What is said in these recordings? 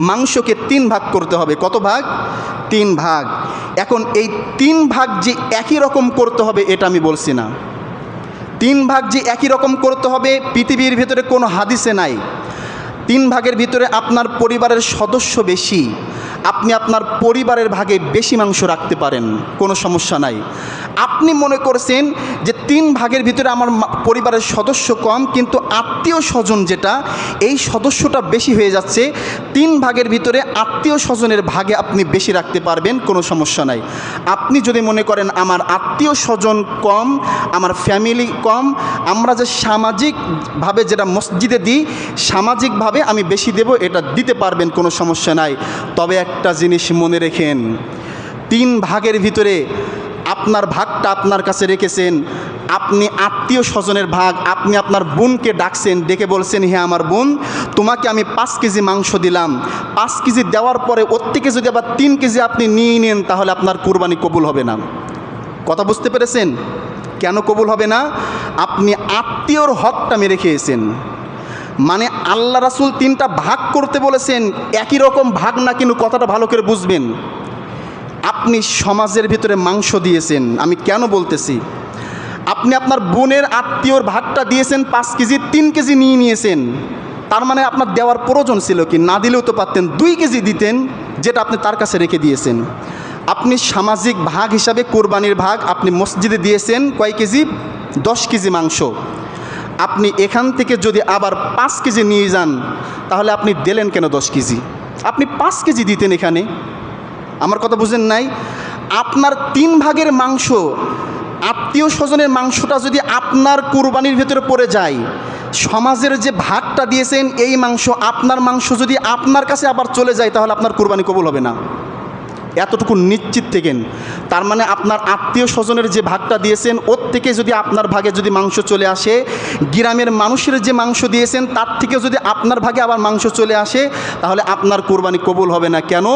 মাংসকে তিন ভাগ করতে হবে। কত ভাগ? তিন ভাগ। এখন এই তিন ভাগ যে একই রকম করতে হবে, এটা আমি বলছি না। তিন ভাগ যে একই রকম করতে হবে, পৃথিবীর ভিতরে কোনো হাদিসে নাই। তিন ভাগের ভিতরে আপনার পরিবারের সদস্য বেশি। আপনি আপনার পরিবারের ভাগে বেশি মাংস রাখতে পারেন, কোনো সমস্যা নাই। আপনি মনে করছেন যে তিন ভাগের ভিতরে আমার পরিবারের সদস্য কম, কিন্তু আত্মীয় স্বজন যেটা, এই সদস্যটা বেশি হয়ে যাচ্ছে। তিন ভাগের ভিতরে আত্মীয় স্বজনের ভাগে আপনি বেশি রাখতে পারবেন, কোনো সমস্যা নাই। আপনি যদি মনে করেন আমার আত্মীয় স্বজন কম, আমার ফ্যামিলি কম, আমরা যে সামাজিকভাবে যেটা মসজিদে দিই, সামাজিকভাবে আমি বেশি দেব, এটা দিতে পারবেন, কোনো সমস্যা নাই। তবে একটা জিনিস মনে রেখেন, তিন ভাগের ভিতরে আপনার ভাগটা আপনার কাছে রেখেছেন, আপনি আত্মীয় স্বজনের ভাগ, আপনি আপনার বোনকে ডাকছেন, ডেকে বলছেন হ্যাঁ আমার বোন, তোমাকে আমি পাঁচ কেজি মাংস দিলাম। পাঁচ কেজি দেওয়ার পরে ওর থেকে যদি আবার তিন কেজি আপনি নিয়ে নেন, তাহলে আপনার কুরবানি কবুল হবে না। কথা বুঝতে পেরেছেন? কেন কবুল হবে না? আপনি আত্মীয়র হকটা মেরে খেয়েছেন। মানে আল্লাহ রাসুল তিনটা ভাগ করতে বলেছেন, একই রকম ভাগ না কিন্তু কথাটা ভালো করে বুঝবেন। আপনি সমাজের ভিতরে মাংস দিয়েছেন, আমি কেন বলতেছি? আপনি আপনার বোনের আত্মীয়র ভাগটা দিয়েছেন, পাঁচ কেজি, তিন কেজি নিয়ে নিয়েছেন। তার মানে আপনার দেওয়ার প্রয়োজন ছিল কি? না দিলেও তো পারতেন, দুই কেজি দিতেন, যেটা আপনি তার কাছে রেখে দিয়েছেন। আপনি সামাজিক ভাগ হিসাবে কোরবানির ভাগ আপনি মসজিদে দিয়েছেন, কয় কেজি? দশ কেজি মাংস। আপনি এখান থেকে যদি আবার পাঁচ কেজি নিয়ে যান, তাহলে আপনি দিলেন কেন দশ কেজি? আপনি পাঁচ কেজি দিতেন এখানে। আমার কথা বুঝেন নাই? আপনার তিন ভাগের মাংস, আত্মীয় স্বজনের মাংসটা যদি আপনার কুরবানির ভেতরে পড়ে যায়, সমাজের যে ভাগটা দিয়েছেন, এই মাংস, আপনার মাংস যদি আপনার কাছে আবার চলে যায়, তাহলে আপনার কুরবানি কবুল হবে না। এতটুকু নিশ্চিত থেকেন। তার মানে আপনার আত্মীয় স্বজনের যে ভাগটা দিয়েছেন, ওর থেকে যদি আপনার ভাগে যদি মাংস চলে আসে, গ্রামের মানুষের যে মাংস দিয়েছেন, তার থেকে যদি আপনার ভাগে আবার মাংস চলে আসে, তাহলে আপনার কোরবানি কবুল হবে না। কেন?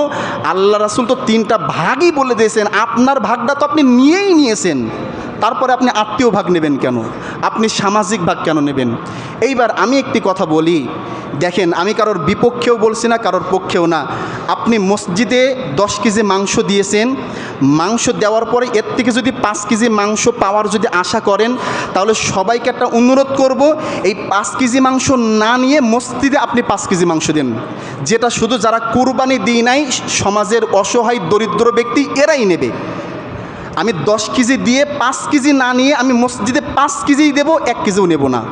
আল্লাহ রাসুল তো তিনটা ভাগই বলে দিয়েছেন। আপনার ভাগটা তো আপনি নিয়েই নিয়েছেন। তারপরে আপনি আত্মীয় ভাগ নেবেন কেন? আপনি সামাজিক ভাগ কেন নেবেন? এইবার আমি একটি কথা বলি। দেখেন, আমি কারোর বিপক্ষেও বলছি না, কারোর পক্ষেও না। আপনি মসজিদে দশ কেজি মাংস দিয়েছেন, মাংস দেওয়ার পরে এর থেকে যদি পাঁচ কেজি মাংস পাওয়ার যদি আশা করেন, তাহলে সবাইকে একটা অনুরোধ করব, এই পাঁচ কেজি মাংস না নিয়ে মসজিদে আপনি পাঁচ কেজি মাংস দেন। যেটা শুধু যারা কুরবানি দিই নাই, সমাজের অসহায়, দরিদ্র ব্যক্তি, এরাই নেবে। আমি দশ কেজি দিয়ে পাঁচ কেজি না নিয়ে আমি মসজিদে পাঁচ কেজিই দেবো, এক কেজিও নেব না।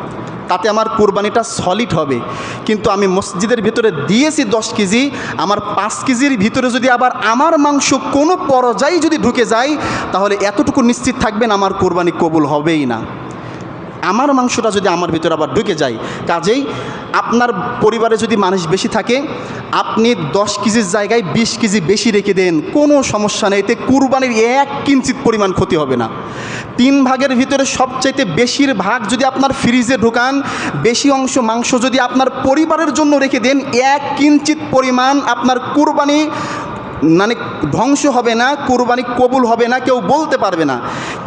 তাতে আমার কুরবানিটা সলিড হবে। কিন্তু আমি মসজিদের ভিতরে দিয়েছি দশ কেজি, আমার পাঁচ কেজির ভিতরে যদি আবার আমার মাংস কোনো পর্যায়ে যদি ঢুকে যায়, তাহলে এতটুকু নিশ্চিত থাকবেন আমার কোরবানি কবুল হবেই না। আমার মাংসটা যদি আমার ভিতরে আবার ঢুকে যায়, কাজেই আপনার পরিবারে যদি মানুষ বেশি থাকে, আপনি দশ কেজির জায়গায় বিশ কেজি বেশি রেখে দেন, কোনো সমস্যা নেই। এতে কুরবানির এক কিঞ্চিত পরিমাণ ক্ষতি হবে না। তিন ভাগের ভিতরে সবচাইতে বেশির ভাগ যদি আপনার ফ্রিজে ঢুকান, বেশি অংশ মাংস যদি আপনার পরিবারের জন্য রেখে দেন, এক কিঞ্চিত পরিমাণ আপনার কুরবানি মানে ধ্বংস হবে না, কোরবানি কবুল হবে না, কেউ বলতে পারবে না।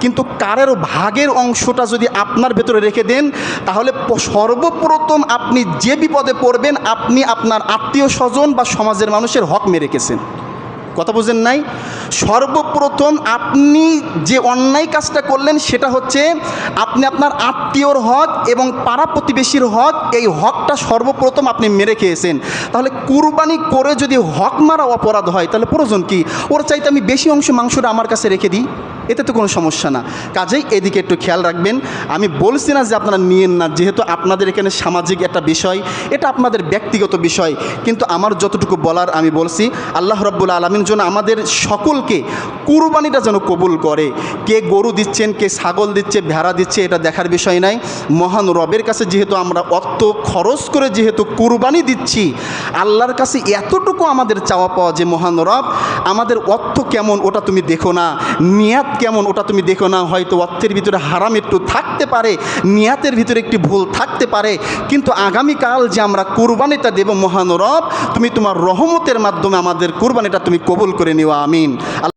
কিন্তু কারের ভাগের অংশটা যদি আপনার ভেতরে রেখে দেন, তাহলে সর্বপ্রথম আপনি যে বিপদে পড়বেন, আপনি আপনার আত্মীয় স্বজন বা সমাজের মানুষের হক মেরে রেখেছেন। কথা বুঝেন নাই? সর্বপ্রথম আপনি যে অন্যায় কাজটা করলেন, সেটা হচ্ছে আপনি আপনার আত্মীয়র হক এবং পাড়া প্রতিবেশীর হক, এই হকটা সর্বপ্রথম আপনি মেরে খেয়েছেন। তাহলে কুরবানি করে যদি হক মারা অপরাধ হয়, তাহলে প্রয়োজন কি? ওর চাইতে আমি বেশি অংশ মাংসটা আমার কাছে রেখে দিই। এতে তো কোনো সমস্যা না। কাজেই এদিকে একটু খেয়াল রাখবেন, আমি বলছি না যে আপনারা নিয়েন না, যেহেতু আপনাদের এখানে সামাজিক একটা বিষয়, এটা আপনাদের ব্যক্তিগত বিষয়, কিন্তু আমার যতটুকু বলার আমি বলছি, আল্লাহ রব্বুল আলমিন যেন আমাদের সকলকে কুরবানিটা যেন কবুল করে। কে গরু দিচ্ছেন, কে ছাগল দিচ্ছে, ভেড়া দিচ্ছে, এটা দেখার বিষয় নাই। মহান রবের কাছে যেহেতু আমরা অর্থ খরচ করে যেহেতু কুরবানি দিচ্ছি, আল্লাহর কাছে এতটুকু আমাদের চাওয়া পাওয়া যে মহান রব, আমাদের অর্থ কেমন ওটা তুমি দেখো না। নিয়াত কেমন ওটা তুমি দেখো না, হয়তো অর্থের ভিতরে হারাম একটু থাকতে পারে, নিয়াতের ভিতরে একটি ভুল থাকতে পারে, কিন্তু আগামীকাল যে আমরা কোরবানিটা দেব মহানরব তুমি তোমার রহমতের মাধ্যমে আমাদের কোরবানিটা তুমি কবুল করে নিও, আমিন।